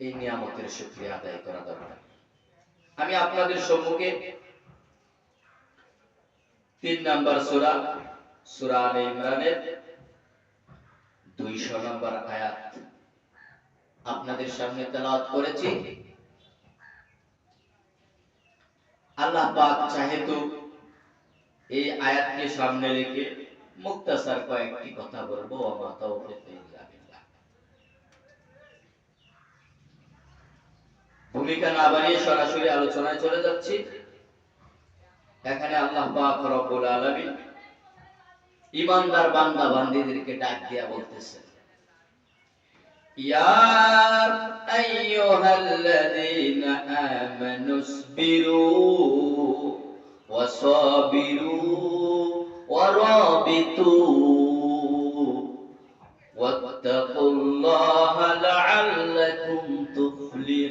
এই নিয়ামতের শুক্রিয়া আদায় করা দরকার। আমি আপনাদের সম্মুখে তিন নাম্বার সুরা সুরা আলে ইমরানের দুইশো নম্বর আয়াত আপনাদের সামনে তেলাওয়াত করেছি। আল্লাহ পাক চাহেতু এই আয়াতকে সামনে রেখে মুক্তাসার কয়েকটি কথা বলব। আমা তাওফিক ইল্লা বিল্লাহ ভূমিকা না বাড়িয়ে সরাসরি আলোচনায় চলে যাচ্ছি। এখানে আল্লাহ রব্বুল ইমানদার বান্দা বান্দীদেরকে ডাক দিয়া বলতেছেন, ইয়া আইয়ুহাল্লাযীনা ওয়াত্তাকুল্লাহা লাআল্লাকুম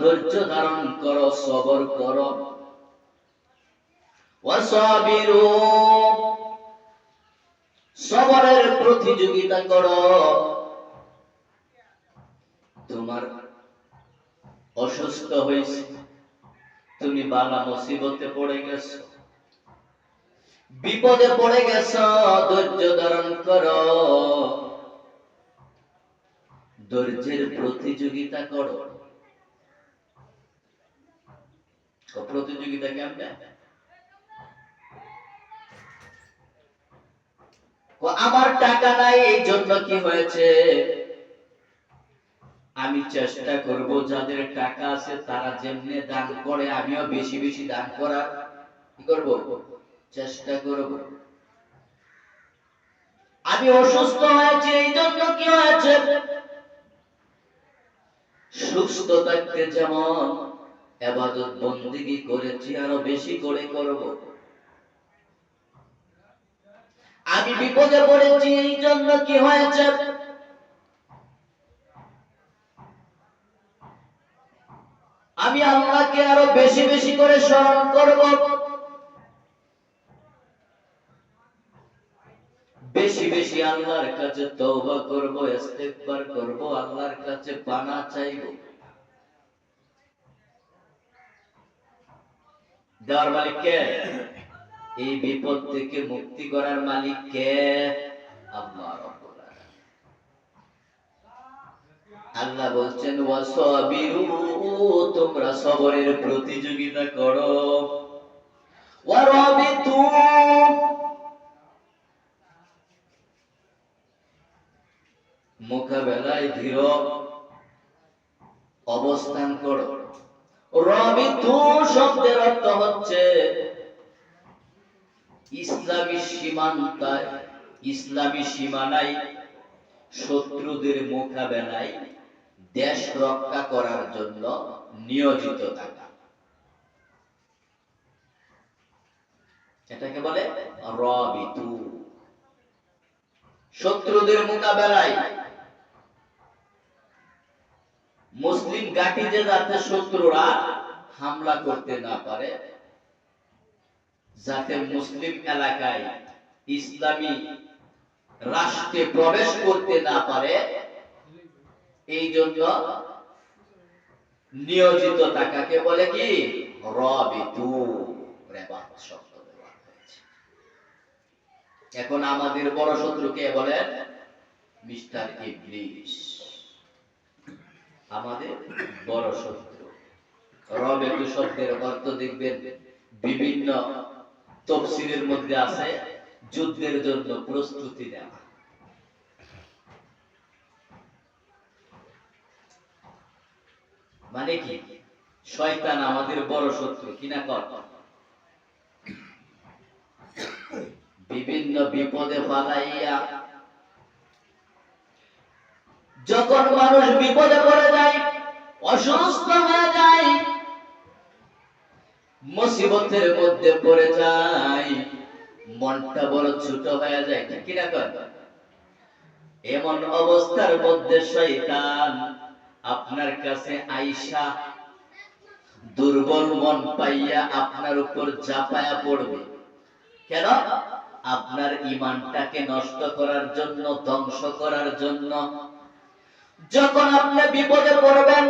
ধৈর্য ধারণ করো, সবর করো। সবরের প্রতিযোগিতা করো। তোমার অসুস্থ হয়েছে, তুমি বালা মুসিবতে পড়ে গেছো। বিপদে পড়ে গেছো, ধৈর্য ধারণ করো। ধৈর্যের প্রতিযোগিতা করো। ও প্রতিযোগিতা কেমন আমার টাকা নাই, এই জন্য কি হয়েছে? আমি চেষ্টা করব যাদের টাকা আছে তারা যেমনি দান করে, আমিও বেশি বেশি দান করার। কি করব? চেষ্টা করব। আমি অসুস্থ হয়েছে, এই জন্য কি হয়েছে? সুস্থ থাকতে যেমন এবাদত বন্দিগি করেছি? আরও বেশি করে করব। আমি বিপদে পড়েছি এই জন্য কি হয়েছে? আমি আল্লাহকে আরও বেশি বেশি করে স্মরণ করব। বেশি বেশি আল্লাহর কাছে তওবা করব, ইস্তেগফার করব, আল্লাহর কাছে পানা চাইব। দেওয়ার মালিক কে? এই বিপদ থেকে মুক্তি করার মালিক কে? আল্লাহ আল্লাহ বলছেন তোমরা সবরের প্রতিযোগিতা করো। মোকাবেলায় ধীর অবস্থান করো। রবিতু শব্দের অর্থ হচ্ছে ইসলামী সীমান্তায়, ইসলামী সীমানায় শত্রুদের মোকাবেলায় দেশ রক্ষা করার জন্য নিয়োজিত থাকা। এটাকে বলে রবিতু শত্রুদের মোকাবেলায় মুসলিম ঘাটিতে যাতে শত্রুরা হামলা করতে না পারে, যাতে মুসলিম এলাকায় ইসলামী রাষ্ট্রে প্রবেশ করতে না পারে, এই জন্য নিয়োজিত টাকাকে বলে কি? এখন আমাদের বড় শত্রু কে বলেন? মিস্টার ইবলিশ আমাদের বড় শত্রু রবেতু শব্দের অর্থ দেখবেন, বিভিন্ন তফসিলের মধ্যে আছে, যুদ্ধের জন্য প্রস্তুতি নেওয়া। মানে কি? শয়তান আমাদের বড় শত্রু কিনা কর? বিভিন্ন বিপদে ফালাইয়া যখন মানুষ বিপদে পড়ে যায়, অসুস্থ হয়ে যায়, মুসিবতের মধ্যে পড়ে যায়, মনটা বড় ছোট হয়ে যায়। ঠিক কিনা কর এমন অবস্থার মধ্যে শয়তান আপনার কাছে আইসা দুর্বল মন পাইয়া আপনার উপর চাপায়া পড়বে। কেন? আপনার ইমানটাকে নষ্ট করার জন্য, ধ্বংস করার জন্য যখন আপনি বিপদে পড়বেন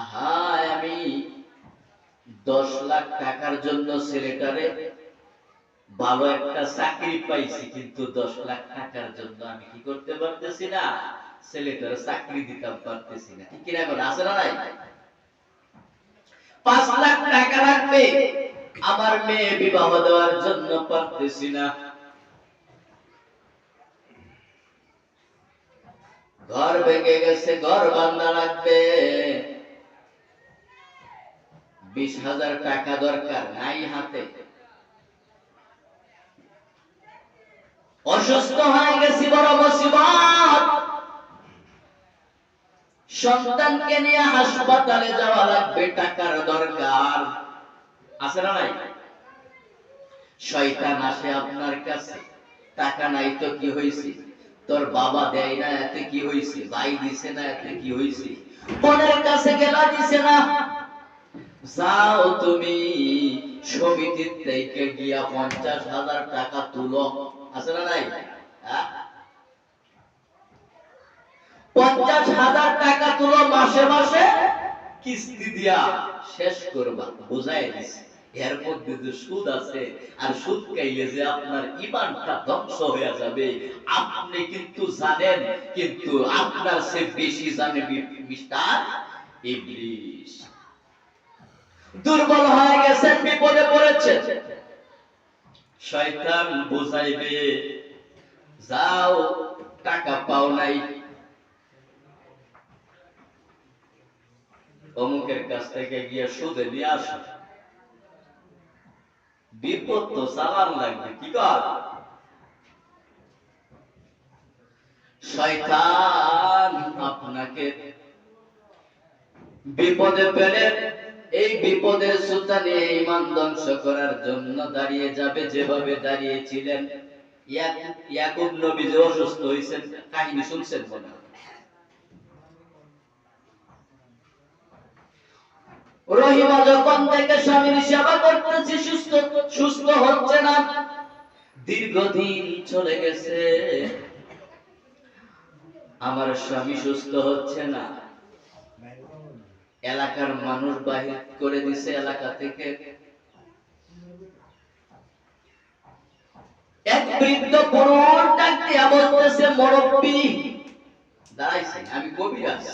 আহা আমি দশ লাখ টাকার জন্য ছেলেটারে ভালো একটা চাকরি পাইছি, কিন্তু দশ লাখ টাকার জন্য আমি কি করতে পারতেছি না? ছেলেটার চাকরি দিতাম পারতেছি না। ঠিক কিনা করে আছে না নাই? পাঁচ লাখ টাকা রাখবে আমার মেয়ে বিবাহ দেওয়ার জন্য পারতেছি না। ঘর ভেঙে গেছে, ঘর বান্ধা লাগবে। বিশ হাজার টাকা দরকার নাই হাতে। অসুস্থ হয়ে গেছি, বড় মুসিবত। সন্তানকে নিয়ে হাসপাতালে যাওয়া লাগবে, টাকার দরকার। আছে না নাই? শয়তান আসে আপনার কাছে, টাকা নাই তো কি হইছে তোর বাবা দেয় না, এতে কি হইছে? ভাই দিছে না, এতে কি হইছে? বোনের কাছে গেলা দিছে না। যাও তুমি সমিতির থেকে গিয়া পঞ্চাশ হাজার টাকা তুলো। আছে না নাই? হ্যাঁ? পঞ্চাশ হাজার টাকা তুলো মাসে মাসে, কিস্তি দিয়া শেষ করবা। বুঝাই দিছে। এর মধ্যে যে সুদ আছে, আর সুদ খাইলে যে আপনার ইমানটা ধ্বংস হয়ে যাবে। আপনি কিন্তু জানেন, কিন্তু আপনার সে বেশি জানে মিস্টার ইবলিশ দুর্বল হয়ে গেছেন বিপদে পড়েছেন শয়তান বুঝাইবে, যাও, টাকা পাও নাই। অমুকের কাছ থেকে গিয়ে সুদে নিয়ে আসো। বিপদ তো লাগবে, কি কর শয়তান আপনাকে বিপদে ফেলে, এই বিপদের সুতা ইমান ধ্বংস করার জন্য দাঁড়িয়ে যাবে, যেভাবে দাঁড়িয়েছিলেন ইয়াক- ইয়াকুব নবী যে অসুস্থ হয়েছেন কাহিনী শুনছেন মনে হয়। রহিমা যখন থেকে স্বামীর সেবা করতেছে, সুস্থ সুস্থ হচ্ছে না। দীর্ঘদিন চলে গেছে। আমার স্বামী সুস্থ হচ্ছে না। এলাকার মানুষ বাহির করে দিছে এলাকা থেকে। এক বৃদ্ধ পুরুষ ডাক দিয়া বলতেছে, মুরব্বী দাঁড়াইছে আমি কবিরাজ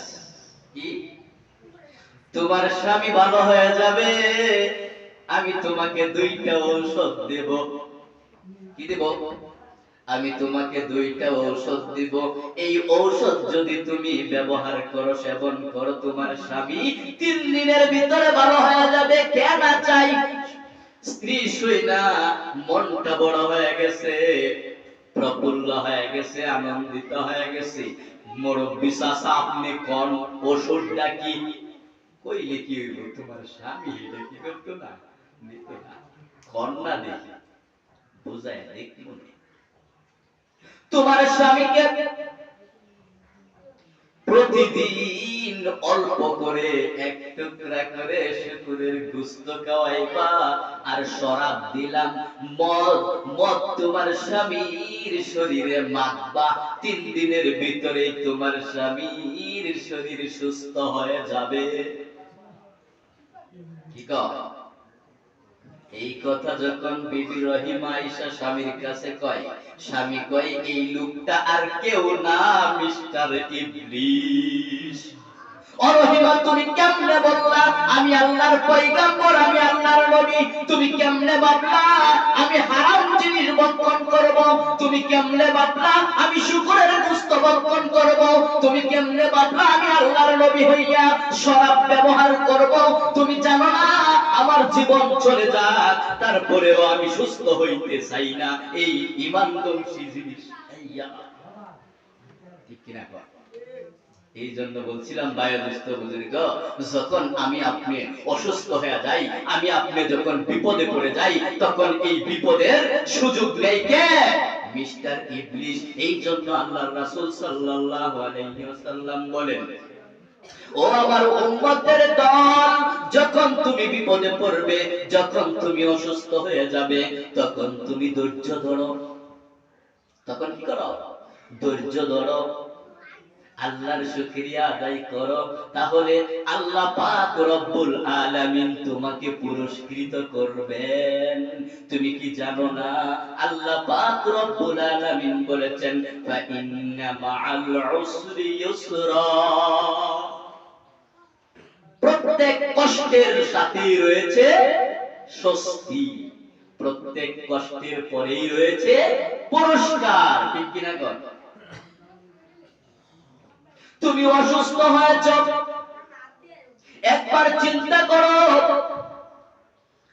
কি? তোমার স্বামী ভালো হয়ে যাবে, আমি তোমাকে দুইটা ঔষধ দেব। কি দেব? আমি তোমাকে দুইটা ঔষধ দিব। এই ঔষধ যদি তুমি ব্যবহার করো, সেবন করো, তোমার স্বামী তিন দিনের ভিতরে ভালো হয়ে যাবে। কেন চাই? স্ত্রী শুই না, মনটা বড় হয়ে গেছে, প্রফুল্ল হয়ে গেছে, আনন্দিত হয়ে গেছে। মুরব্বী চাচা, আপনি কোন ওষুধটা কি কইলে কি হইব? তোমার স্বামী এটা কি করতো না? নিত না। কন্যা দেখি, বুঝায় দেখব তোমার স্বামীকে প্রতিদিন অল্প করে এক টুকরা করে শুকুরের গুস্ত খাওয়াইবা আর শরাব দিলাম। মদ মদ তোমার স্বামীর শরীরে মাখবা। তিন দিনের ভিতরে তোমার স্বামীর শরীর সুস্থ হয়ে যাবে। এই কথা যখন বিবি রহিমা আয়েশা স্বামীর কাছে কয়, স্বামী কয়, এই লোকটা আর কেউ না, মিস্টার ইবলিশ অরহিমা তুমি কেমনে বললা? আমি আল্লাহর পয়গাম্বর, আমি আল্লাহর নবী। তুমি কেমনে ভাবলা আমি হারাম জিনিস বক্ষণ করব। তুমি কেমনে ভাবলা আমি শুকরের গোশত বক্ষণ করব। তুমি কেমনে ভাবলা আমি আল্লাহর নবী হইয়া শরাব ব্যবহার করব। তুমি জানো না, আমার জীবন চলে যাক, তারপরেও আমি সুস্থ হইতে চাই না। এই ইমান দংশী জিনিস। ঠিক কিনা? এই জন্য বলছিলাম বায়োদুস্থ বুজুর্গ, যখন আমি আপনি অসুস্থ হয়ে যাই, আমি আপনি যখন বিপদে পড়ে যাই, তখন এই বিপদের সুযোগ নেই কে? মিস্টার ইবলিস, এই জন্য আল্লাহর রাসূল সাল্লাল্লাহু আলাইহি ওয়াসাল্লাম বলেন, ও আমার উম্মতের দল, যখন তুমি বিপদে পড়বে, যখন তুমি অসুস্থ হয়ে যাবে, তখন তুমি ধৈর্য ধরো। তখন কি করো? ধৈর্য ধরো। আল্লাহর শুকরিয়া আদায় করো। তাহলে আল্লাহ পাক রব্বুল আলামিন তোমাকে পুরস্কৃত করবেন। তুমি কি জানো না? আল্লাহ পাক রব্বুল আলামিন বলেছেন ফা ইন্না মাআল উসরি ইউসরা। প্রত্যেক কষ্টের সাথেই রয়েছে স্বস্তি। প্রত্যেক কষ্টের পরেই রয়েছে পুরস্কার। ঠিক কিনা কর তুমি অসুস্থ হয়েছ। একবার চিন্তা করো।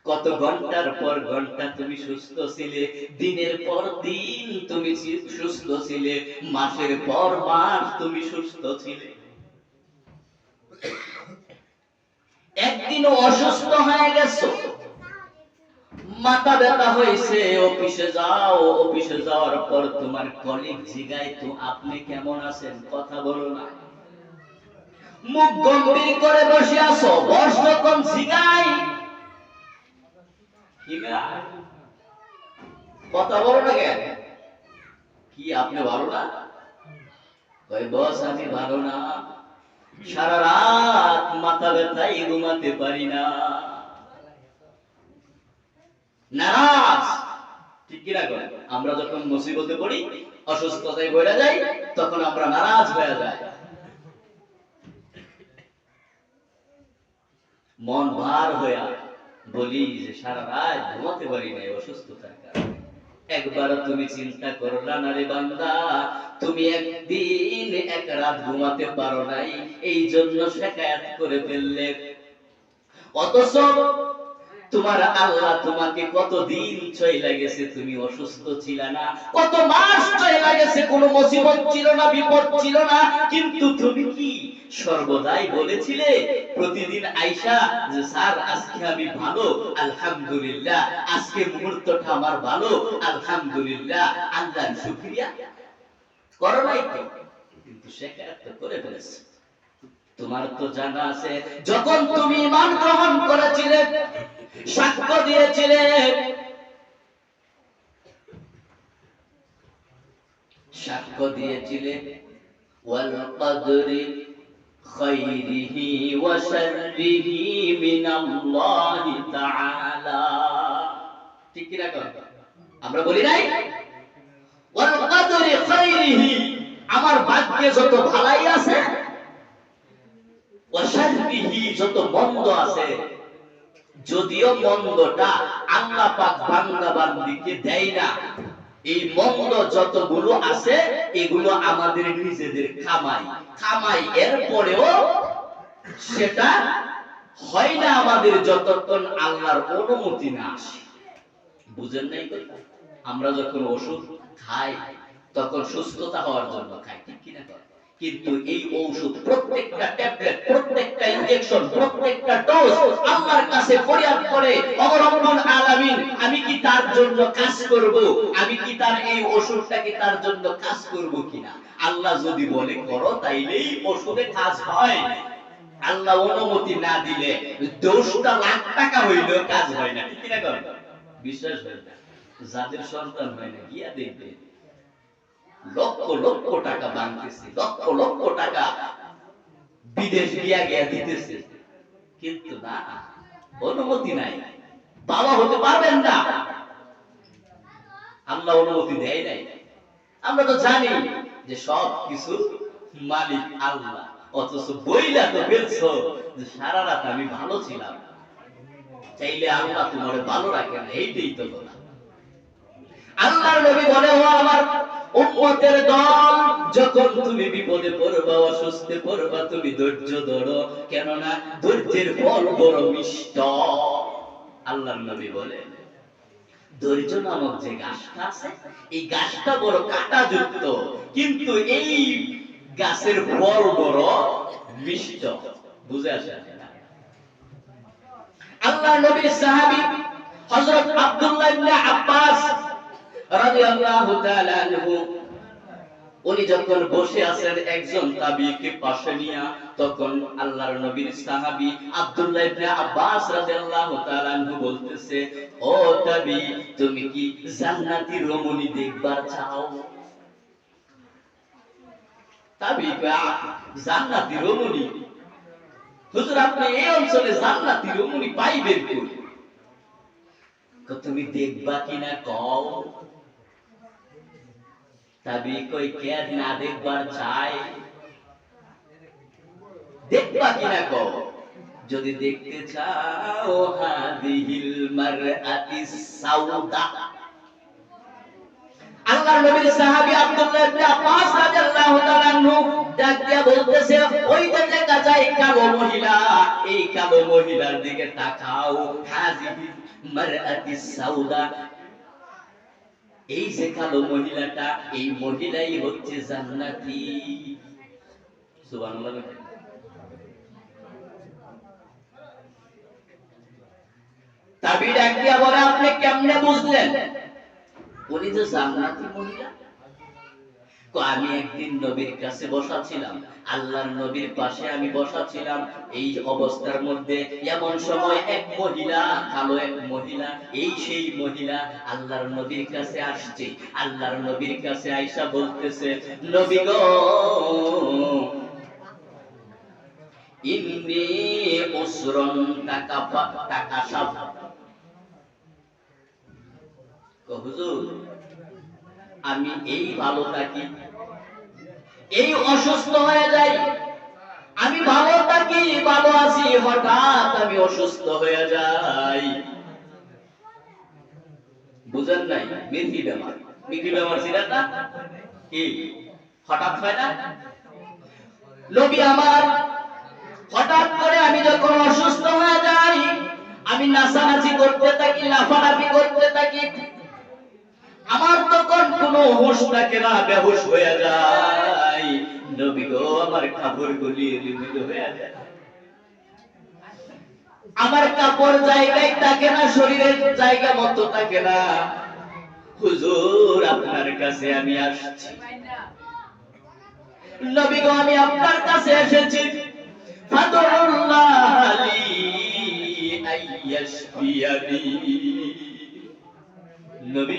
কত ঘণ্টার পর ঘণ্টা তুমি সুস্থ ছিলে, দিনের পর দিন তুমি সুস্থ ছিলে, মাসের পর মাস তুমি সুস্থ ছিলে। একদিন অসুস্থ হয়ে গেছো। মাথা ব্যথা হয়েছে, অফিসে যাও, অফিসে যাওয়ার পর তোমার কলিগ জিগায়, তো আপনি কেমন আছেন? কথা বলো না। মুখ গম্ভীর করে বসে আছো, বস যখন জিগাই কথা বলো না কেন? কি আপনি ভালো না? কই বস, আমি ভালো না। সারা রাত মাথা ব্যথায় ঘুমাতে পারি না। নারাজ। ঠিক কি রাখো আমরা যখন মুসিবতে পড়ি, অসুস্থতায় বইরা যাই, তখন আমরা নারাজ হয়ে যাই। মন ভার হয়ে বলি যে সারা রাত ঘুমাতে পারি না এই অসুস্থতার কারণে। একবার তুমি চিন্তা করলা না রে বান্দা, তুমি একদিন এক রাত ঘুমাতে পারো নাই এই জন্য শেখায়াত করে ফেললে। অথচ তোমার আল্লাহ তোমাকে কত দিন ছয় লাগেছে তুমি অসুস্থ ছিল না? কত মাস ছয় লাগেছে কোনো মুসিবত ছিল না, বিপদ ছিল না, কিন্তু তুমি কি সর্বদাই বলেছিলে? প্রতিদিন আইসা যে, স্যার, আজকে আমি ভালো, আলহামদুলিল্লাহ, আজকে মুহূর্তটা আমার ভালো, আলহামদুলিল্লাহ, আল্লাহর শুকরিয়া। করো নাই তো, কিন্তু শেখায়াত তো করে ফেলেছে। তোমার তো জানা আছে, যখন তুমি ইমান গ্রহণ করেছিলে সাক্ষ্য দিয়েছিলে সাক্ষ্য দিয়েছিলে ওয়াল কদরি ওয়া শাররিহি তাআলা। ঠিক কি রাখো আমরা বলি নাই? ওয়াল কদরি আমার ভাগ্যে যত ভালাই আছে ওয়াশাররিহি যত মন্দ আছে যদিও মন্দটা আল্লাহ পাক বান্দা বান্দিকে দেয় না, এই মন্দ যতগুলো আছে, এগুলো আমাদের নিজেদের খামাই খামাই এর পরেও সেটা হয় না আমাদের যতক্ষণ আল্লাহর অনুমতি না আসে বুঝেন নাই? আমরা যখন ওষুধ খাই, তখন সুস্থতা হওয়ার জন্য খাই, ঠিক কিনা? কিন্তু এই ঔষধ প্রত্যেকটা ট্যাবলেট, প্রত্যেকটা ইনজেকশন প্রত্যেকটা ডোজ আল্লাহর কাছে ফরিয়াদ করে অবলম্বন আলামিন, আমি কি তার জন্য কাজ করব? আমি কি তার এই ওষুধটাকে তার জন্য কাজ করব কিনা? আল্লাহ যদি বলে, করো, তাইলেই ওষুধে কাজ হয়। আল্লাহ অনুমতি না দিলে দশটা লাখ টাকা হইলেও কাজ হয় না, ঠিক করো বিশ্বাস হয় না। যাদের সন্তান হয় না, গিয়া দেখবে লক্ষ লক্ষ টাকা বাংতেছে লক্ষ লক্ষ টাকা বিদেশ গিয়া গিয়া দিতেছে। কিন্তু না, অনুমতি নাই। বাবা হতে পারবেন না। আল্লাহ অনুমতি দেয় নাই। আমরা তো জানি যে সব কিছু মালিক আল্লাহ, অথচ বইলা তো ফেলছো যে সারা রাত আমি ভালো ছিলাম। চাইলে আল্লাহ তোমার ভালো রাখে না এইটাই তো কথা। আল্লাহর নবী বলে, ও আমার উম্মতের দল, যখন তুমি বিপদে পড়বা, অসুস্থ পড়বা, তুমি ধৈর্য ধরো। কেননা ধৈর্যের ফল বড় মিষ্ট। আল্লাহর নবী বলে, ধৈর্য নামক যে গাছটা আছে, এই গাছটা বড় কাঁটাযুক্ত। কিন্তু এই গাছের ফল বড় মিষ্ট। বুঝে আসে আল্লাহ নবীর সাহাবী হযরত আব্দুল্লাহ ইবনে আব্বাস উনি যখন বসে আছেন একজন তাবিকে পাশে নিয়া তখন আল্লাহর নবীর সাহাবী আব্দুল্লাহ ইবনে আব্বাস রাদিয়াল্লাহু তাআলা আনহু বলতেছে ও তাবি তুমি কি জান্নাতি রমণী দেখবার চাও? তাবি কয়, জান্নাতি রমণী? হুজুর আপনি এই অঞ্চলে জান্নাতি রমণী পাইবেন কই? তুমি দেখবা কিনা কও? তাবি কই কে না দেখবার চাই দেখবা কিনা কও যদি দেখতে চাও হাদিহিল মারআতি সাউদা আল্লাহর নবীর সাহাবী আব্দুল্লাহ ইবনে আব্বাস রাদিয়াল্লাহু তাআলা আনহু ডাক দিয়া বলতেছে ওই যে দেখা যায় কালো মহিলা এই কালো মহিলার দিকে তাকাও হাজিহি মারআতি সাউদা এই যে কালো মহিলাটা, এই মহিলাই হচ্ছে জান্নাতি। সুবহানাল্লাহ তাবি ডাক দিয়া বলে, আপনি কেমনে বুঝলেন? উনি যে জান্নাতি মহিলা তো আমি একদিন নবীর কাছে বসা ছিলাম। আল্লাহর নবীর পাশে আমি বসা ছিলাম। এই অবস্থার মধ্যে এমন সময় এক মহিলা কালো এক মহিলা, এই সেই মহিলা আল্লাহর নবীর কাছে আসছে। আল্লাহর নবীর কাছে আইসা বলতেছে, নবী গো, ইন্নি উসরন টাকা টাকা সাপ হুজুর, আমি এই ভালো থাকি। এই অসুস্থ হয়ে যাই। আমি ভালো থাকি, ভালো আছি, হঠাৎ আমি অসুস্থ হয়ে যাই। বুঝেন নাই, মিথি বেমার। মিথি বেমার ছিল না? কি? হঠাৎ হয় না? নবী আমার। হঠাৎ করে আমি যখন অসুস্থ হয়ে যাই, আমি নাচানাচি করতে থাকি, লাফালাফি করতে থাকি। আমার তখন কোনো হুঁশ থাকে না, বেহুশ হয়ে যায়। নবী গো, আমার কাপড় গুলি এলিমিল হয়ে যায়। আমার কাপড় জায়গায় থাকে না, শরীরের জায়গা মতো থাকে না। হুজুর, আপনার কাছে আমি আসছি। নবী গো, আমি আপনার কাছে এসেছি। ফাদুল্লাহ লি আইয়াশফিয়ানি নবী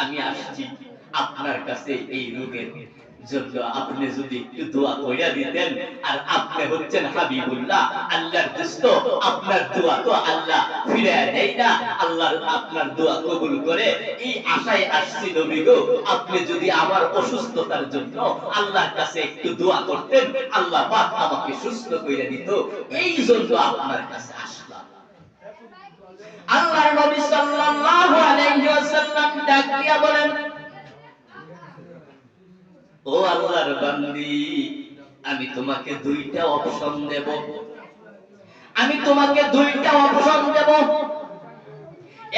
আমি আসছি আপনার কাছে এই রোগের জন্য। আপনি যদি একটু দোয়া কইরা দিতেন, আর আপনি হচ্ছেন হাবিবুল্লাহ, আল্লাহর দোস্ত, আপনার দোয়া তো আল্লাহ ফিরে দেয় না। আল্লাহর, আপনার দোয়া কবুল করে এই আশায় আসছি নবী গো। আপনি যদি আমার অসুস্থতার জন্য আল্লাহর কাছে একটু দোয়া করতেন, আল্লাহ পাক আমাকে সুস্থ কইরা দিত। এই জন্য আপনার কাছে আসলাম। নবী সাল্লাল্লাহু আলাইহি ওয়াসাল্লাম ডাক দিয়া বলেন, ও আল্লাহর আমি তোমাকে দুইটা অপশন দেব। আমি তোমাকে দুইটা অপশন দেব।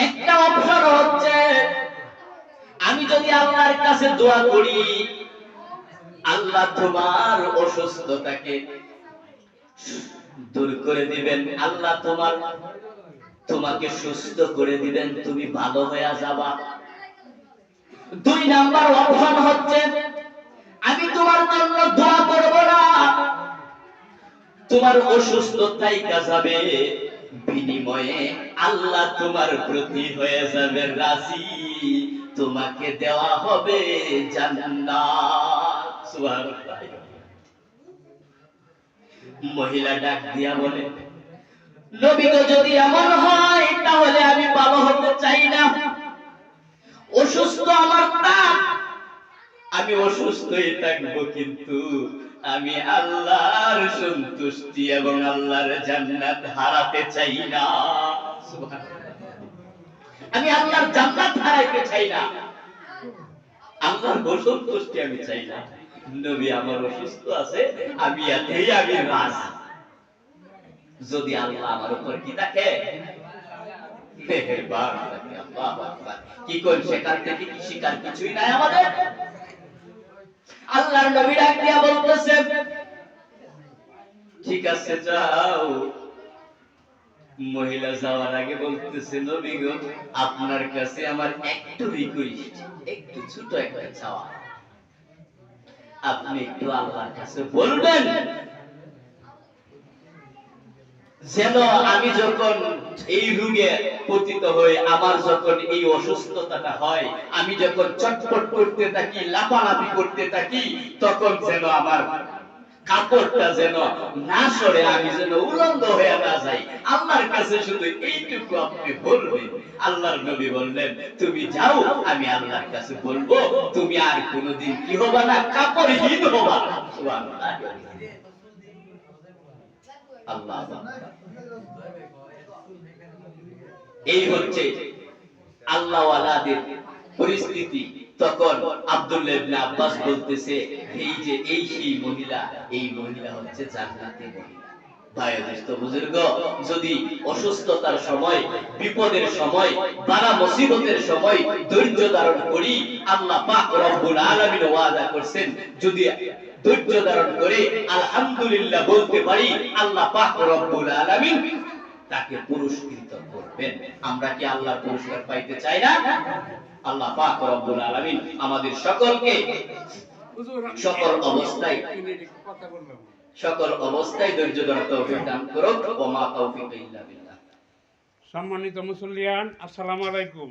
একটা অপশন হচ্ছে, আমি যদি আল্লাহর কাছে দোয়া করি, আল্লাহ তোমার অসুস্থতাকে দূর করে দিবেন। আল্লাহ তোমার তোমাকে সুস্থ করে দিবেন, তুমি ভালো হয়ে যাবা। দুই নাম্বার অপশন হচ্ছে, আমি তোমার জন্য দোয়া করব না। তোমার অসুস্থতাই যাবে বিনিময়ে আল্লাহ তোমার প্রতি হয়ে যাবে রাজি। তোমাকে দেওয়া হবে জান্নাত। মহিলা ডাক দিয়া বলে নবী যদি এমন হয়, তাহলে আমি ভালো হতে চাই না। অসুস্থ আমার তা আমি অসুস্থই থাকব কিন্তু আমি আল্লাহর সন্তুষ্টি এবং আল্লাহর জান্নাত হারাতে চাই না। আমি আল্লাহর জান্নাত হারাইতে চাই না। আল্লাহর অসন্তুষ্টি আমি চাই না। নবী আমার অসুস্থ আছে, আমি এতেই আমি রাজি। যদি আল্লাহ আমার উপর কি থাকে। কি করি সেখান থেকে কি শিকার কিছুই নাই আমাদের? আল্লাহর নবী ডাক দিয়া বলতেছে, ঠিক আছে, যাও। মহিলা যাওয়ার আগে বলতেছে, নবী গো, আপনার কাছে আমার একটু রিকোয়েস্ট একটু ছোট একটা চাওয়া। আপনি একটু আল্লাহর কাছে বলবেন যেন আমি যখন এই রোগে পতিত হয়ে আমার যখন এই অসুস্থতাটা হয়, আমি যখন চটপট করতে থাকি, লাফালাফি করতে থাকি, তখন যেন আমার কাপড়টা যেন না সরে, আমি যেন উলঙ্গ হয়ে না যাই। আল্লাহর কাছে শুধু এইটুকু আপনি বলবেন। আল্লাহর নবী বললেন, তুমি যাও, আমি আল্লাহর কাছে বলব, তুমি আর কোনোদিন কি হবা না, কাপড়হীন হবা সুবহানাল্লাহ। আল্লাহ এই হচ্ছে আল্লাহওয়ালাদের পরিস্থিতি। তখন আব্দুল্লাহ ইবনে আব্বাস বলতেছে এই যে এই সেই মহিলা এই মহিলা হচ্ছে জান্নাতি মহিলা। বুজুর্গ যদি অসুস্থতার সময় বিপদের সময় বারা মুসিবতের সময় ধৈর্য ধারণ করি আল্লাহ পাক রব্বুল আলামিন ওয়াদা করছেন যদি ধৈর্য ধারণ করে আলহামদুলিল্লাহ বলতে পারি, আল্লাহ পাক রব্বুল আলামিন তাকে পুরস্কৃত করবেন। আমরা কি আল্লাহর পুরস্কার পাইতে চাই না? আল্লাহ পাক রব্বুল আলামিন আমাদের সকলকে সকল অবস্থায় সকল অবস্থায় ধৈর্য ধরার তৌফিক দান করুক। ওয়া মা তৌফিক ইল্লা বিল্লাহ। সম্মানিত মুসল্লিয়ান, আসসালামু আলাইকুম।